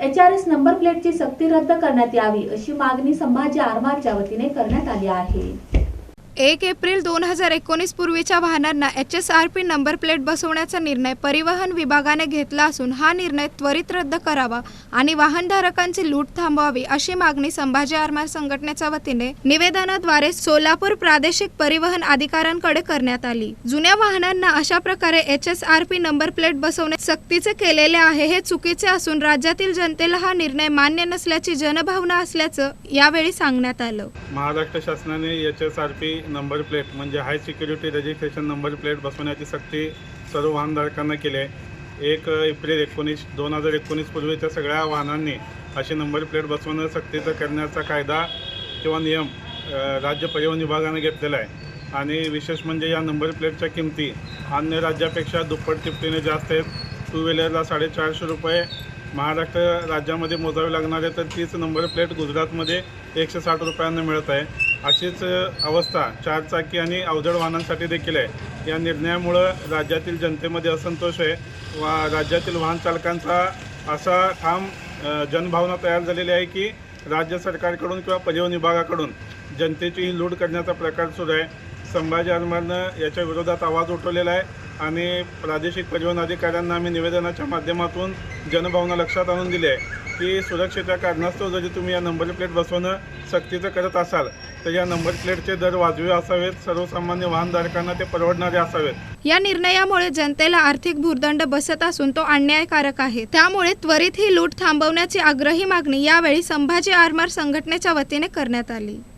H R S number प्लेटची सक्ती रद्द करण्यात यावी अशी मागणी संभाजी आरमारच्या वतीने करण्यात आली आहे. एक एप्रिल दोन हजार एकोणीस पूर्वीच्या वाहनांना H S R P number plate बसवण्याचा निर्णय परिवहन विभागाने घेतला असून हा निर्णय त्वरित रद्द करावा आणि वाहनधारकांची लूट थांबवावी अशी मागणी संभाजी आरमार संघटनेच्या वतीने निवेदनाद्वारे सोलापूर प्रादेशिक परिवहन अधिकाऱ्यांकडे करण्यात आली. जुन्या वाहनांना अशा प्रकारे H S R P number plate बसवणे सक्तीचे केलेले आहे हे चुकीचे असून राज्यातील जनतेला हा निर्णय मान्य नसल्याची जनभावना असल्याचं यावेळी सांगण्यात आलं. महाराष्ट्र शासनाने H S R P number plate म्हणजे high security registration number plate बसवण्याची सक्ती सर्व वाहनधारकांना केली आहे. एक एप्रिल एकोणीस दोन हजार एकोणीस पूर्वीच्या सगळ्या वाहनांनी अशी नंबर प्लेट बसवणं सक्तीचं करण्याचा कायदा किंवा नियम राज्य परिवहन विभागाने घेतलेला आहे. आणि विशेष म्हणजे या नंबर प्लेटच्या किमती अन्य राज्यापेक्षा दुप्पट तिपटीने जास्त आहेत. टू व्हीलरला साडेचारशे रुपये महाराष्ट्र राज्यामध्ये मोजावे लागणारे तर तीच नंबर प्लेट गुजरातमध्ये एकशे साठ रुपयांना मिळत आहे. अशीच अवस्था चारचाकी आणि अवजड वाहनांसाठी देखील आहे. या निर्णयामुळं राज्यातील जनतेमध्ये असंतोष आहे. वा राज्यातील वाहन चालकांचा असा ठाम जनभावना तयार झालेली आहे की राज्य सरकारकडून किंवा परिवहन विभागाकडून जनतेची ही लूट करण्याचा प्रकार सुरू आहे. संभाजी आरमारनं याच्या विरोधात आवाज उठवलेला आहे आणि प्रादेशिक परिवहन अधिकाऱ्यांना आम्ही निवेदनाच्या माध्यमातून जनभावना लक्षात आणून दिली आहे. की सुरक्षितता कारणास्तव जरी तुम्ही या नंबर प्लेट बसवणं सक्तीचं करत असाल तर या नंबर प्लेटचे दर वाजवी असावेत. सर्वसामान्य वाहनधारकांना ते परवडणारे असावेत. या निर्णयामुळे जनतेला आर्थिक भूर्दंड बसत असून तो अन्यायकारक आहे. त्यामुळे त्वरित ही लूट थांबवण्याची आग्रही मागणी यावेळी संभाजी आरमार संघटनेच्या वतीने करण्यात आली.